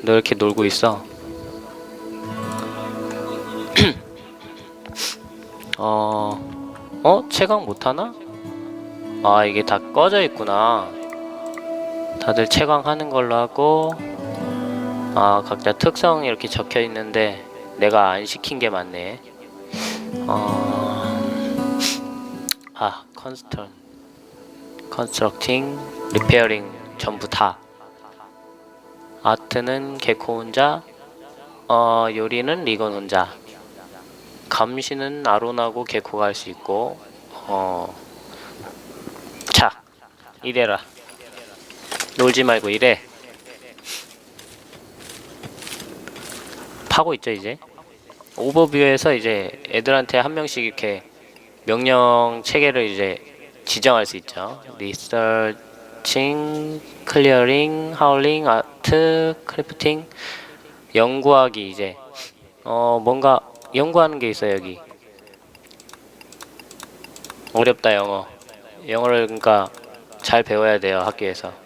너 이렇게 놀고 있어? 어, 어? 채광 못하나? 아, 이게 다 꺼져 있구나. 다들 채광하는 걸로 하고, 아, 각자 특성 이렇게 적혀 있는데, 내가 안 시킨 게 많네. 어, 아, 컨스턴, 컨스트럭팅, 리페어링 전부 다. 아트는 개코 혼자, 어, 요리는 리건 혼자, 감시는 아론하고 개코가 할 수 있고, 어, 자, 이래라. 놀지 말고 이래. 파고 있죠 이제. 오버뷰에서 이제 애들한테 한 명씩 이렇게 명령 체계를 이제 지정할 수 있죠. 리서 칭, 클리어링, 하울링, 아트, 크래프팅, 연구하기 이제 어 뭔가 연구하는 게 있어 요 여기. 어렵다 영어. 영어를 그러니까 잘 배워야 돼요 학교에서.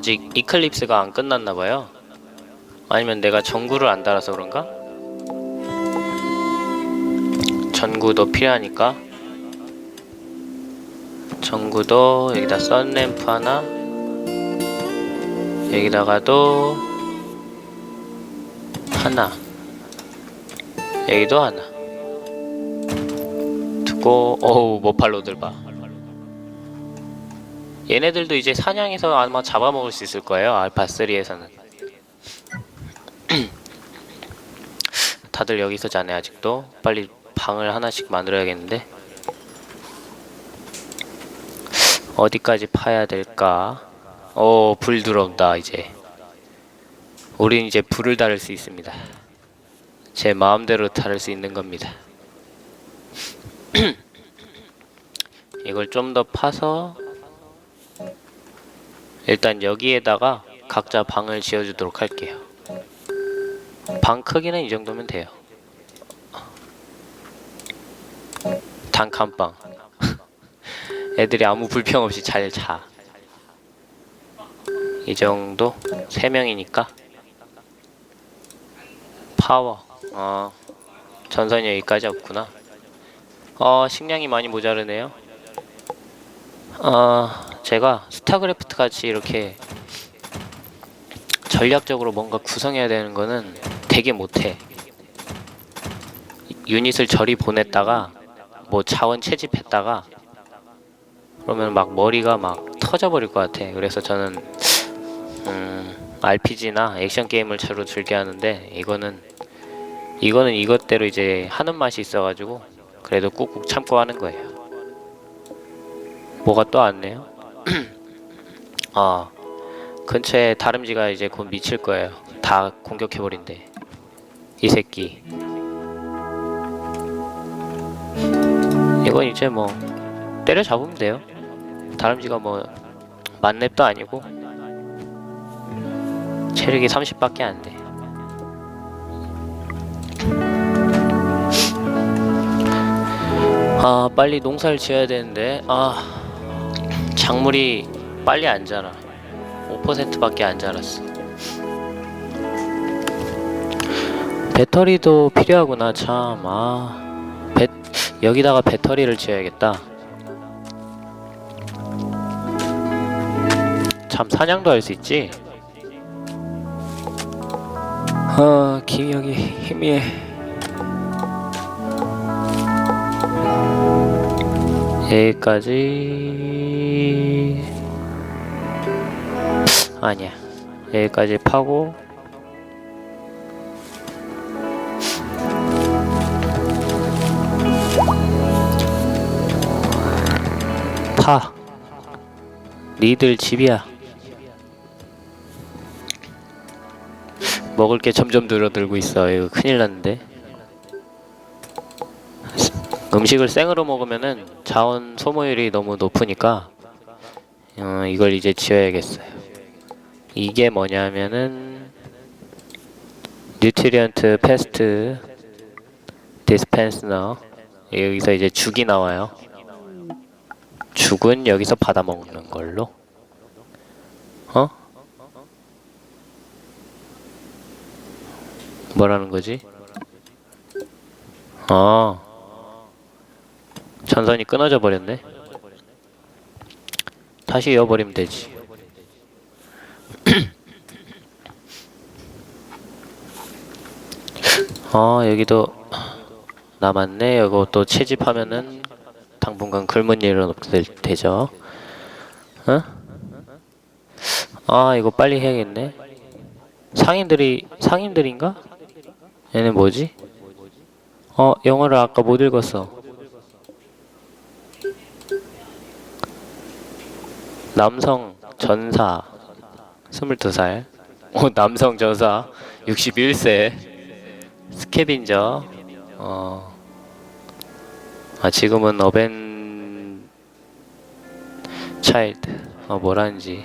아직 이클립스가 안 끝났나 봐요. 아니면 내가 전구를 안 달아서 그런가? 전구도 필요하니까 전구도 여기다 썬램프 하나 여기다가도 하나 여기도 하나 두고 어우 모팔로들 봐 얘네들도 이제 사냥해서 아마 잡아먹을 수 있을 거예요 알파 3에서는 다들 여기서 자네 아직도 빨리 방을 하나씩 만들어야겠는데 어디까지 파야 될까? 오, 불 들어온다 이제. 우린 이제 불을 다룰 수 있습니다. 제 마음대로 다룰 수 있는 겁니다. 이걸 좀 더 파서 일단 여기에다가 각자 방을 지어주도록 할게요. 방 크기는 이 정도면 돼요. 단칸방. 애들이 아무 불평 없이 잘 자. 이 정도? 세 명이니까. 파워. 어. 전선이 여기까지 없구나. 어, 식량이 많이 모자르네요. 어, 제가 스타크래프트 같이 이렇게 전략적으로 뭔가 구성해야 되는 거는 되게 못해. 유닛을 저리 보냈다가 뭐 자원 채집했다가 그러면 막 머리가 막 터져버릴 것 같아. 그래서 저는 음, RPG나 액션 게임을 주로 즐겨 하는데 이거는 이거는 이것대로 이제 하는 맛이 있어가지고 그래도 꾹꾹 참고 하는 거예요. 뭐가 또 왔네요. 아 근처에 다름쥐가 이제 곧 미칠 거예요. 다 공격해버린대. 이 새끼. 이건 이제 뭐 때려 잡으면 돼요. 다람쥐가 뭐 만렙도 아니고 체력이 30밖에 안 돼. 아 빨리 농사를 지어야 되는데 아 작물이 빨리 안 자라. 5%밖에 안 자랐어. 배터리도 필요하구나 참. 아 배, 여기다가 배터리를 지어야겠다. 참 사냥도 할 수 있지. 아 기억이 희미해. 여기까지 아니야. 여기까지 파고 파. 니들 집이야. 먹을 게 점점 늘어들고 있어. 이거 큰일 났는데. 음식을 생으로 먹으면은 자원 소모율이 너무 높으니까 어, 이걸 이제 지어야겠어요. 이게 뭐냐면은 뉴트리언트 패스트 디스펜스너 여기서 이제 죽이 나와요. 죽은 여기서 받아 먹는 걸로. 어? 뭐라는 거지? 아 전선이 끊어져 버렸네. 다시 이어버리면 되지. 아 여기도 남았네. 이거 또 채집하면은 당분간 굶은 일은 없을 테죠. 어? 아 이거 빨리 해야겠네. 상인들이 상인들인가? 얘네 뭐지? 어 영어를 아까 못 읽었어. 남성 전사 22살. 어, 남성 전사 61세. 스캐빈저. 어, 아 지금은 어벤 차일드. 어 뭐라는지.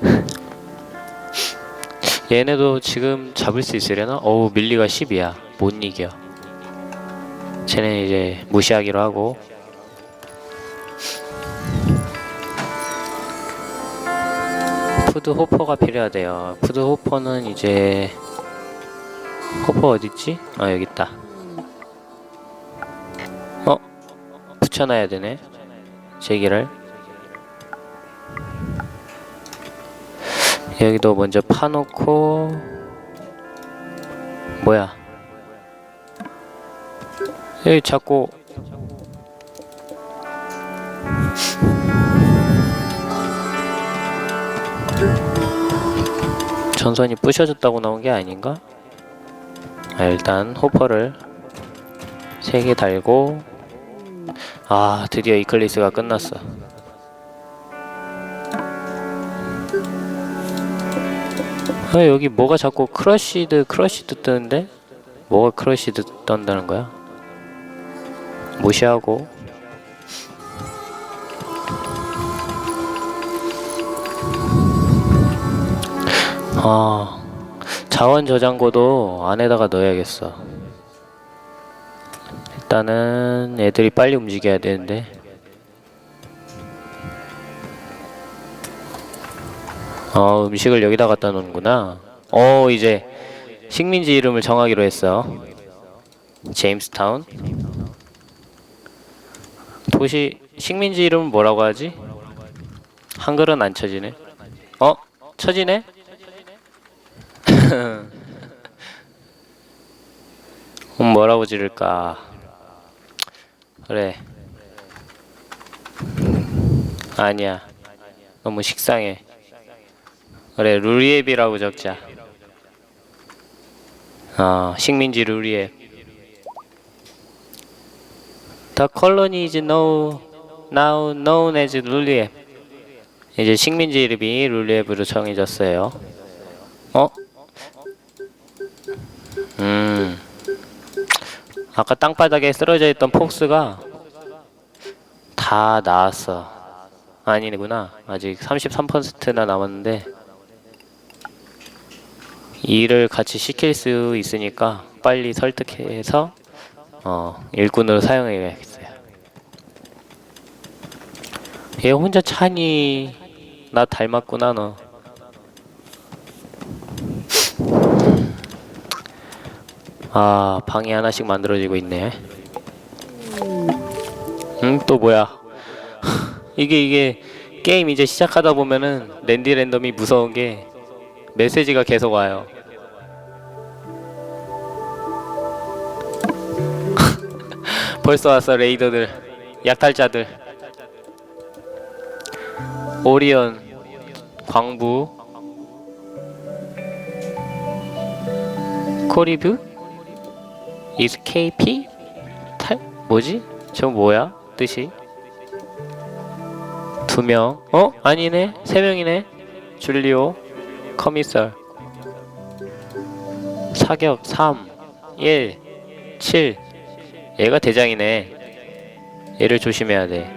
얘네도 지금 잡을 수 있으려나? 어우 밀리가 10이야. 못 이겨. 쟤는 이제 무시하기로 하고 푸드 호퍼가 필요하대요. 푸드 호퍼는 이제 호퍼 어딨지? 아 여기 있다. 어? 붙여놔야 되네. 제기를. 여기도 먼저 파놓고 뭐야? 여기 자꾸 전선이 부셔졌다고 나온 게 아닌가? 아, 일단 호퍼를 3개 달고 아 드디어 이클리스가 끝났어 아 여기 뭐가 자꾸 크러쉬드 크러쉬드 뜨는데? 뭐가 크러쉬드 떤다는 거야? 무시하고 아 자원 저장고도 안에다가 넣어야겠어. 일단은 애들이 빨리 움직여야 되는데. 어 음식을 여기다 갖다 놓는구나. 어 이제 식민지 이름을 정하기로 했어. 제임스타운. 도시 식민지 이름은 뭐라고 하지? 한글은 안 쳐지네. 어? 쳐지네? 음, 뭐라고 지를까? 그래. 아니야. 너무 식상해. 그래, 루리앱이라고 적자. 어, 식민지 루리앱. The colony is now, now known as 루리앱. 이제 식민지 이름이 룰리앱으로 정해졌어요. 어? 음. 아까 땅바닥에 쓰러져 있던 폭스가 다 나왔어. 아니구나. 아직 33%나 남았는데 일을 같이 시킬 수 있으니까 빨리 설득해서 어, 일꾼으로 사용해야겠어요. 얘 혼자 차니 나 닮았구나 너. 아 방이 하나씩 만들어지고 있네. 음또 뭐야? 이게 이게 게임 이제 시작하다 보면은 랜디 랜덤이 무서운 게 메시지가 계속 와요. 벌써 왔어 레이더들 약탈자들 오리온 광부 코리뷰 이스케이피 탈 뭐지? 저 뭐야 뜻이? 두 명. 어? 아니네. 세 명이네. 줄리오, 커미설. 사격 3, 1, 7. 얘가 대장이네. 얘를 조심해야 돼.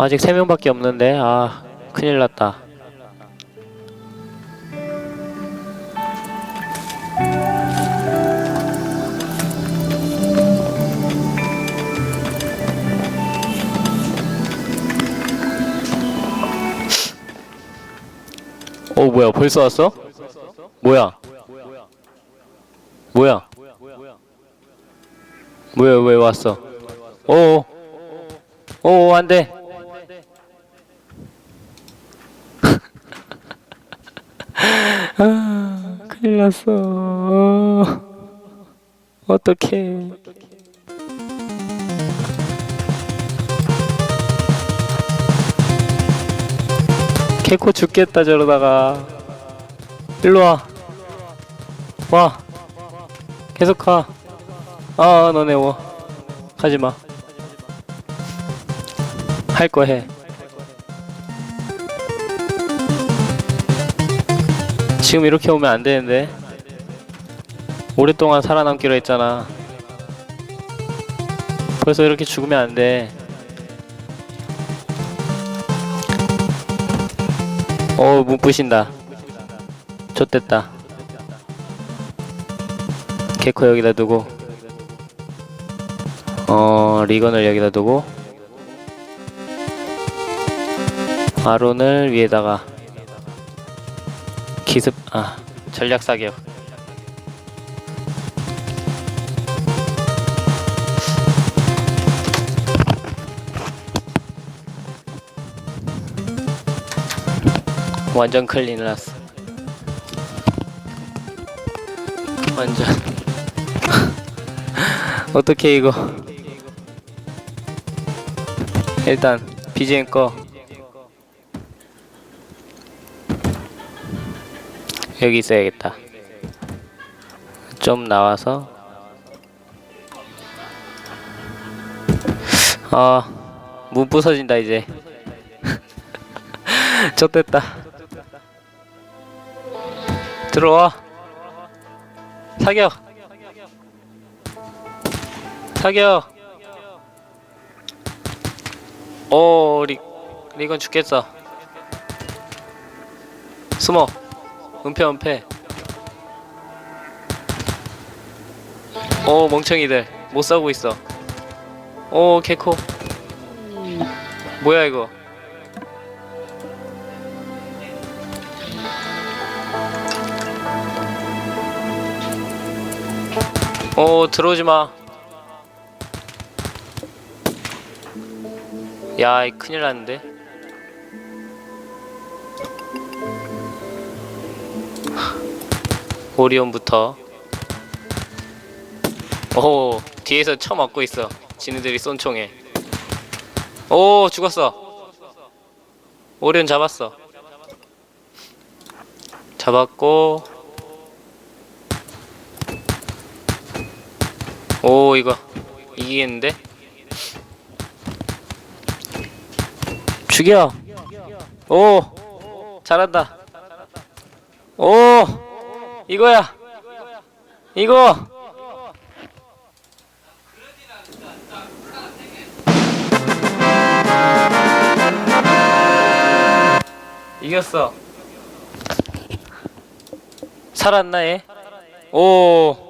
아직 세 명밖에 없는데 아 큰일 났다. 뭐야 벌써 왔어? 뭐야? 뭐야? 뭐야 왜 왔어? 오, 오 안돼. 아, 큰일 났어. 어떡해. 개코 죽겠다 저러다가. 일로 와. 와. 계속 가. 아, 너네 와. 가지 마. 할 거 해. 지금 이렇게 오면 안 되는데. 오랫동안 살아남기로 했잖아. 벌써 이렇게 죽으면 안 돼. 어, 문 부신다. 좆됐다. 개코 여기다 두고. 어, 리건을 여기다 두고. 아론을 위에다가. 기습, 아, 전략 사격. 완전 클린 났어. 완전. 어떻게 이거? 일단 BGM 꺼. 여기 있어야겠다. 좀 나와서. 아, 문 부서진다 이제. 좆됐다. 들어와. 사격. 사격. 오, 리, 리건 죽겠어. 숨어. 은폐, 은폐. 오, 멍청이들. 못 싸우고 있어. 오, 개코. 뭐야, 이거. 오 들어오지 마. 야, 이 큰일 났는데. 오리온부터. 오, 뒤에서 쳐맞고 있어. 지네들이 쏜 총에. 오, 죽었어. 오리온 잡았어. 잡았고. 오 이거 이기겠는데? 죽여! 오! 잘한다 오! 이거야! 이거! 이겼어 살았나 얘? 오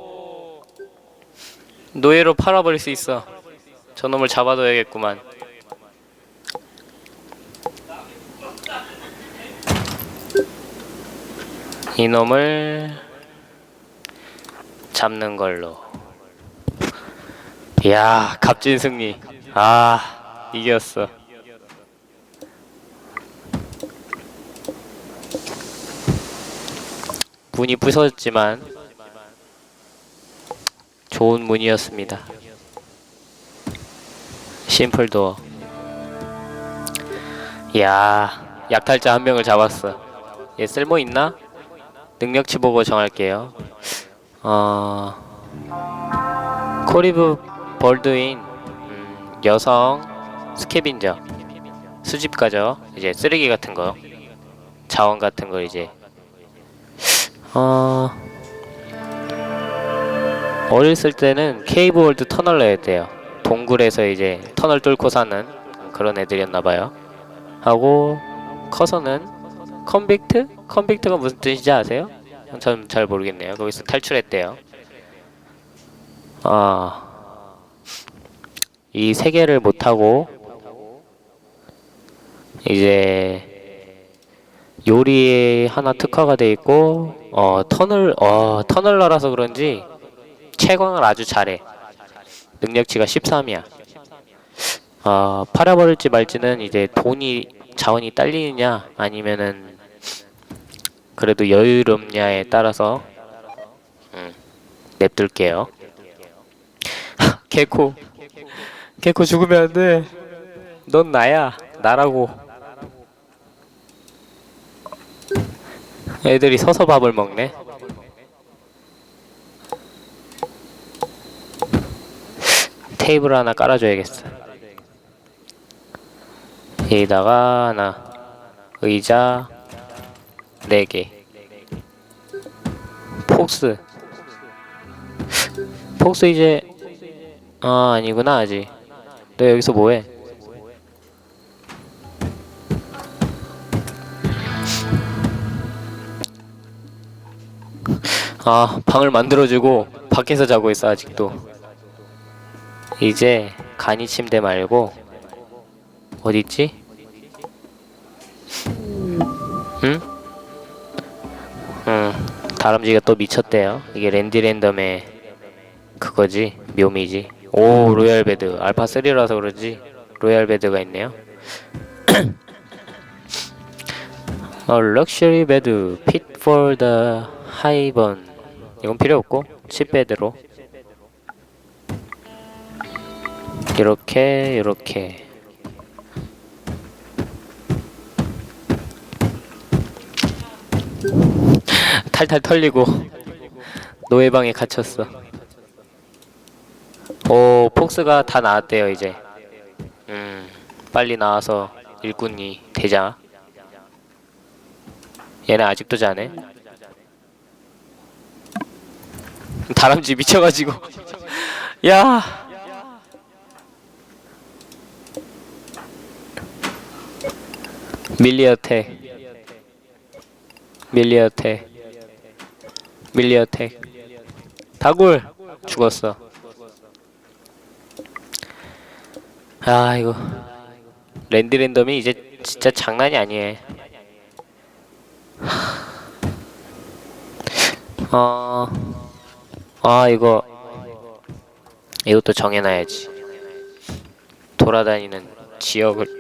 노예로 팔아버릴 수 있어. 저놈을 잡아둬야겠구만. 이놈을 잡는 걸로. 이야, 값진 승리. 아, 이겼어. 문이 부서졌지만 좋은 문이었습니다. 심플 도어. 이야, 약탈자 한 명을 잡았어. 얘 쓸모 있나? 능력치 보고 정할게요. 어, 코리브 벌드인 음, 여성 스캐빈저 수집가죠. 이제 쓰레기 같은 거, 자원 같은 거 이제 어. 어렸을 때는 케이브 월드 해야 돼요. 동굴에서 이제 터널 뚫고 사는 그런 애들이었나 봐요. 하고 커서는 컨빅트? 컨빅트가 무슨 뜻인지 아세요? 전 잘 모르겠네요. 거기서 탈출했대요. 아, 이 세 개를 못 하고 이제 요리에 하나 특화가 돼 있고 어 터널 어 터널러라서 그런지 채광을 아주 잘해. 능력치가 13이야. 어, 팔아버릴지 말지는 이제 돈이 자원이 딸리느냐 아니면은 그래도 여유롭냐에 따라서 음, 냅둘게요. 개코 개코 죽으면 안 돼. 넌 나야 나라고. 애들이 서서 밥을 먹네. 테이블 하나 깔아줘야겠어. 여기다가 하나 의자 네 개. 폭스. 폭스 이제 아 아니구나 아직. 너 여기서 뭐해? 아 방을 만들어주고 밖에서 자고 있어 아직도. 이제 간이 침대 말고 어디 있지? 응? 응. 다람쥐가 또 미쳤대요. 이게 랜디 랜덤의 그거지 묘미지. 오 로얄 베드 알파 3라서 그런지 로얄 베드가 있네요. 어 럭셔리 베드 fit for the burn 이건 필요 없고 칩 베드로 이렇게 이렇게 탈탈 털리고 노예방에 갇혔어. 오 폭스가 다 나왔대요 이제. 음 빨리 나와서 일꾼이 되자. 얘네 아직도 자네. 다람쥐 미쳐가지고 야 밀리어텍 밀리어텍 밀리어텍 다굴 죽었어. 아 이거. 랜디 랜덤이 이제 진짜 장난이 아니에요 어... 아 이거. 이것도 정해놔야지. 돌아다니는 지역을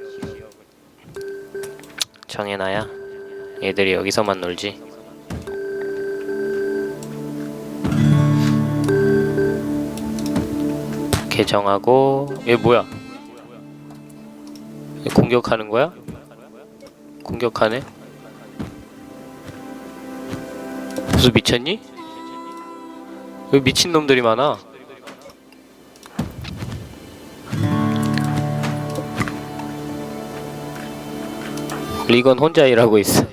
정해놔야 얘들이 여기서만 놀지 개정하고 얘 뭐야 얘 공격하는 거야? 공격하네 무슨 미쳤니? 왜 미친 놈들이 많아? 리건 혼자 일하고 있어.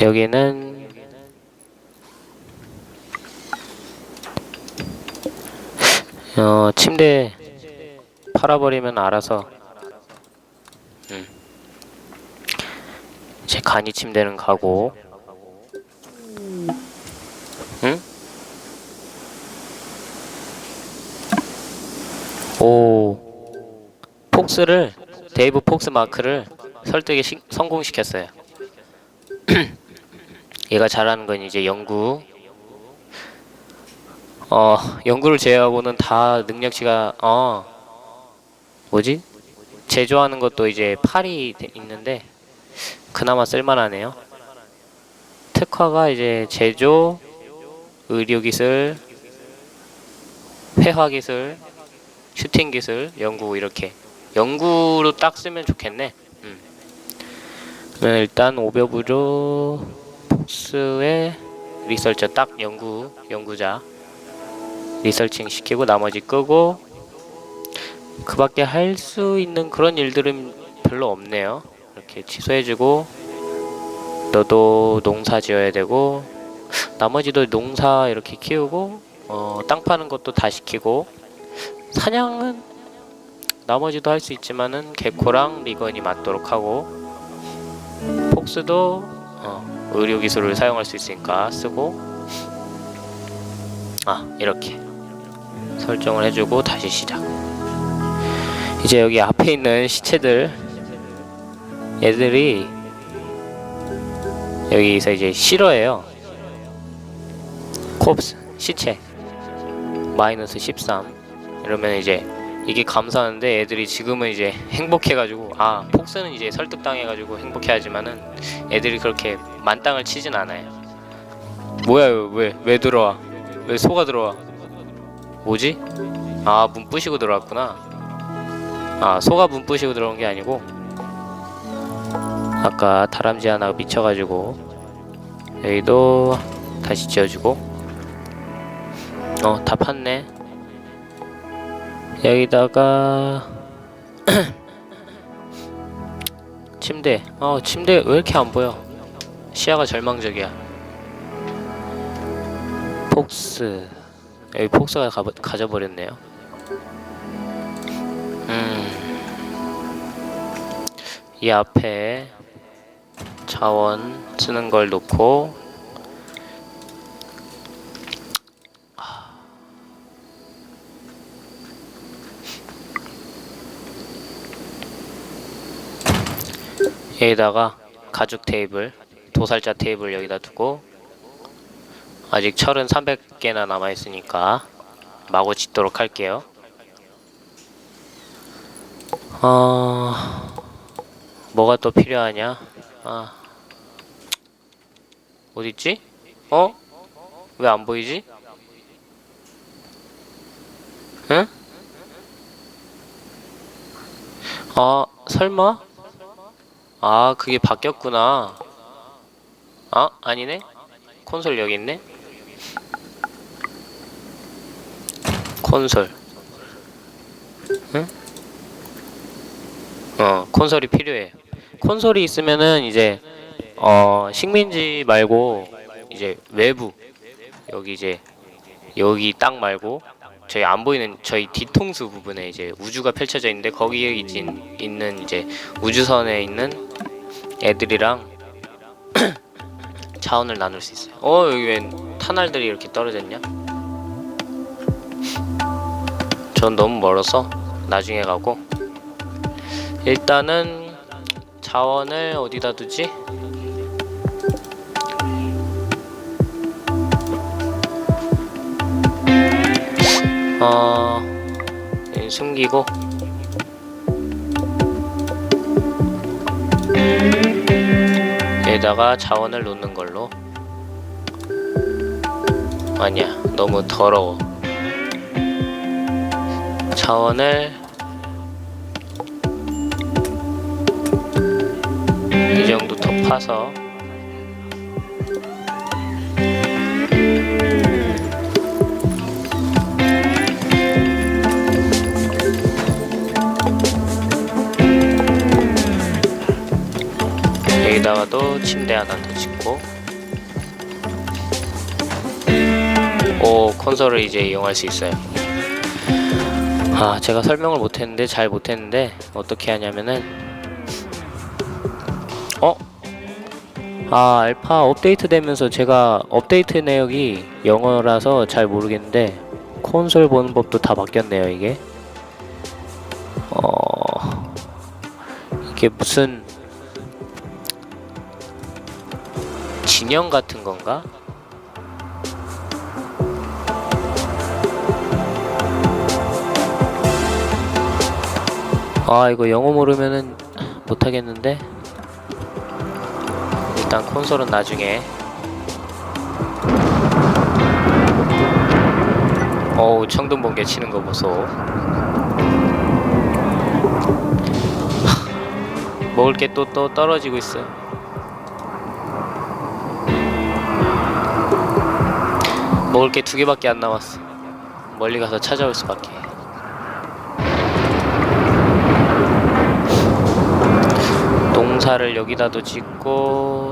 여기는 어 침대 팔아버리면 알아서 음. 제 간이 침대는 가고 오 폭스를 데이브 폭스 마크를 설득에 시, 성공시켰어요. 얘가 잘하는 건 이제 연구. 어 연구를 제외하고는 다 능력치가 어 뭐지? 제조하는 것도 이제 팔이 돼- 있는데 그나마 쓸만하네요. 특화가 이제 제조, 의료기술, 회화기술, 슈팅 기술, 연구 이렇게 연구로 딱 쓰면 좋겠네. 음. 그러면 일단 오버브로 폭스의 리서처 딱 연구 연구자 리서칭 시키고 나머지 끄고 그 밖에 할 수 있는 그런 일들은 별로 없네요. 이렇게 취소해주고 너도 농사 지어야 되고 나머지도 농사 이렇게 키우고 어, 땅 파는 것도 다 시키고 사냥은 나머지도 할 수 있지만은 개코랑 리건이 맞도록 하고 폭스도 어, 의료 기술을 사용할 수 있으니까 쓰고. 아 이렇게 설정을 해주고 다시 시작. 이제 여기 앞에 있는 시체들. 얘들이 여기서 이제 싫어해요. 콥스 시체. 마이너스 13 이러면 이제 이게 감사한데 애들이 지금은 이제 행복해가지고 아 폭스는 이제 설득당해가지고 행복해하지만은 애들이 그렇게 만땅을 치진 않아요. 뭐야 왜왜 왜 들어와? 왜 소가 들어와? 뭐지? 아문 부시고 들어왔구나. 아 소가 문 부시고 들어온 게 아니고 아까 다람쥐 하나 미쳐가지고 여기도 다시 지어주고. 어 다 팠네 여기다가 침대. 어 침대 왜 이렇게 안 보여? 시야가 절망적이야. 폭스. 여기 폭스가 가, 가져버렸네요. 음이 앞에 자원 쓰는 걸 놓고 여기다가 가죽 테이블, 도살자 테이블 여기다 두고 아직 철은 300개나 남아 있으니까 마구 짓도록 할게요. 어... 뭐가 또 필요하냐? 아... 어딨지? 어? 왜 안 보이지? 응? 아, 설마? 아, 그게 바뀌었구나. 아, 아니네? 콘솔 여기 있네? 콘솔. 응? 어, 콘솔이 필요해. 콘솔이 있으면은 이제, 어, 식민지 말고, 이제 외부. 여기 이제, 여기 땅 말고, 저희 안 보이는 저희 뒤통수 부분에 이제 우주가 펼쳐져 있는데 거기에 있진, 있는 이제 우주선에 있는 애들이랑 자원을 나눌 수 있어요. 어 여기 웬 탄알들이 이렇게 떨어졌냐? 전 너무 멀어서 나중에 가고 일단은 자원을 어디다 두지? 어 숨기고 여기다가 자원을 놓는 걸로. 아니야 너무 더러워. 자원을 이 정도 더 파서 여기다가도 침대 하나 더 짓고. 오 콘솔을 이제 이용할 수 있어요. 아 제가 설명을 못했는데 잘 못했는데 어떻게 하냐면은 어? 아 알파 업데이트 되면서 제가 업데이트 내역이 영어라서 잘 모르겠는데 콘솔 보는 법도 다 바뀌었네요 이게. 어 이게 무슨 진영 같은 건가? 아 이거 영어 모르면은 못하겠는데? 일단 콘솔은 나중에. 어우 청둥번개 치는 거 보소. 먹을 게 또 또 떨어지고 있어 먹을 게 두 개밖에 안 남았어. 멀리 가서 찾아올 수밖에. 농사를 여기다도 짓고